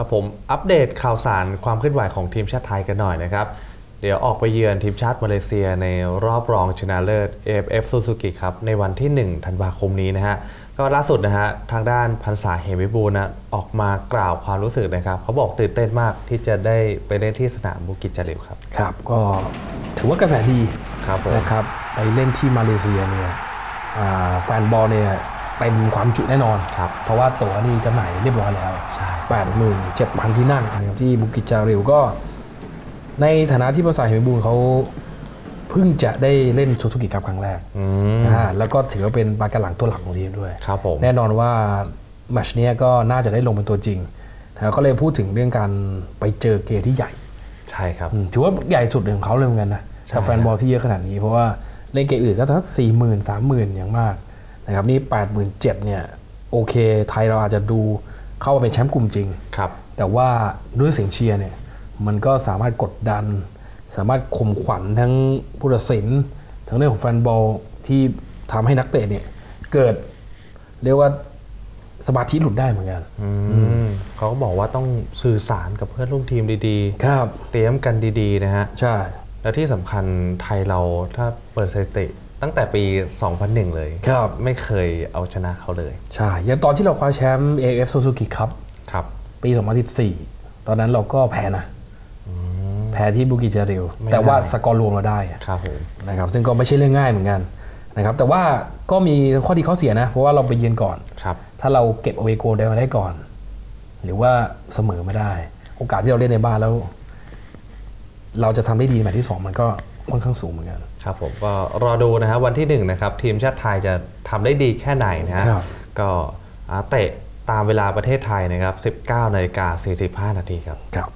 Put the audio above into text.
ครับผมอัปเดตข่าวสารความเคลื่อนไหวของทีมชาติไทยกันหน่อยนะครับ เดี๋ยวออกไปเยือนทีมชาติมาเลเซียในรอบรองชนะเลิศ AFF Suzuki ครับในวันที่ 1 ธันวาคมนี้นะฮะก็ล่าสุดนะฮะทางด้านพันษาเหมวิบูลย์นะออกมากล่าวความรู้สึกนะครับเขาบอกตื่นเต้นมากที่จะได้ไปเล่นที่สนามบุกิจจาริวครับครับ ก็ถือว่ากระแสดีครับผมนะครับไปเล่นที่มาเลเซียเนี่ยอ่าแฟนบอลเนี่ย เต็มความจุแน่นอนครับเพราะว่าตั๋วนี่จำหน่ายเรียบร้อยแล้วใช่87,000ที่นั่งนะครับที่บุกิจจาริวก็ ในฐานะที่ภาษาเฮมิบูลเขาเพิ่งจะได้เล่นซูซูกิกับครั้งแรกอืมนะฮะแล้วก็ถือว่าเป็นปากกาหลังตัวหลักของทีมด้วยครับผมแน่นอนว่าแมตช์เนี้ยก็น่าจะได้ลงเป็นตัวจริงนะครับก็เลยพูดถึงเรื่องการไปเจอเกมที่ใหญ่ ใช่ครับอืมถือว่าใหญ่สุดของเขาเลยเหมือนกันนะใช่กับแฟนบอลที่เยอะขนาดนี้เพราะว่าเล่นเกมอื่นก็สักสี่หมื่นสามหมื่นอย่างมาก นะครับนี่แปดหมื่นเจ็ดเนี่ยโอเค ไทยเราอาจจะดูเข้ามาเป็นแชมป์กลุ่มจริงครับแต่ว่าด้วยเสียงเชียร์เนี่ยมันก็สามารถกดดัน สามารถข่มขวัญทั้งผู้ตัดสิน ทั้งเรื่องของแฟนบอลที่ทำให้นักเตะเนี่ยเกิดเรียกว่าสมาธิหลุดได้เหมือนกันอืมเขาก็บอกว่าต้องสื่อสารกับเพื่อนร่วมทีมดีครับๆเตรียมกันดีๆ นะฮะ ใช่ แล้วที่สำคัญไทยเราถ้าเปิดสถิติ ตั้งแต่ปี 2001 เลยครับไม่เคยเอาชนะเขาเลย ใช่อย่างตอนที่เราคว้าแชมป์ AF Suzuki Cup ครับ ปี 2014 ตอนนั้นเราก็แพ้นะแพ้ที่บุกิจาริวไม่แต่ว่าได้สกอร์รวมเราได้อะครับผมนะครับซึ่งก็ไม่ใช่เรื่องง่ายเหมือนกันนะครับแต่ว่าก็มีข้อดีข้อเสียนะ เพราะว่าเราไปเยือนก่อนครับ ถ้าเราเก็บเอาเวโกได้มาได้ก่อน หรือว่าเสมอไม่ได้ โอกาสที่เราเล่นในบ้านแล้ว เราจะทำได้ดีในแมตช์ที่สองมันก็ ค่อนข้างสูงเหมือนกันครับผมก็รอดูนะฮะวันที่1นะครับทีมชาติไทยจะทำได้ดีแค่ไหนนะฮะครับก็อ่าเตะตามเวลาประเทศไทยนะครับ 19นาฬิกา45นาทีครับครับ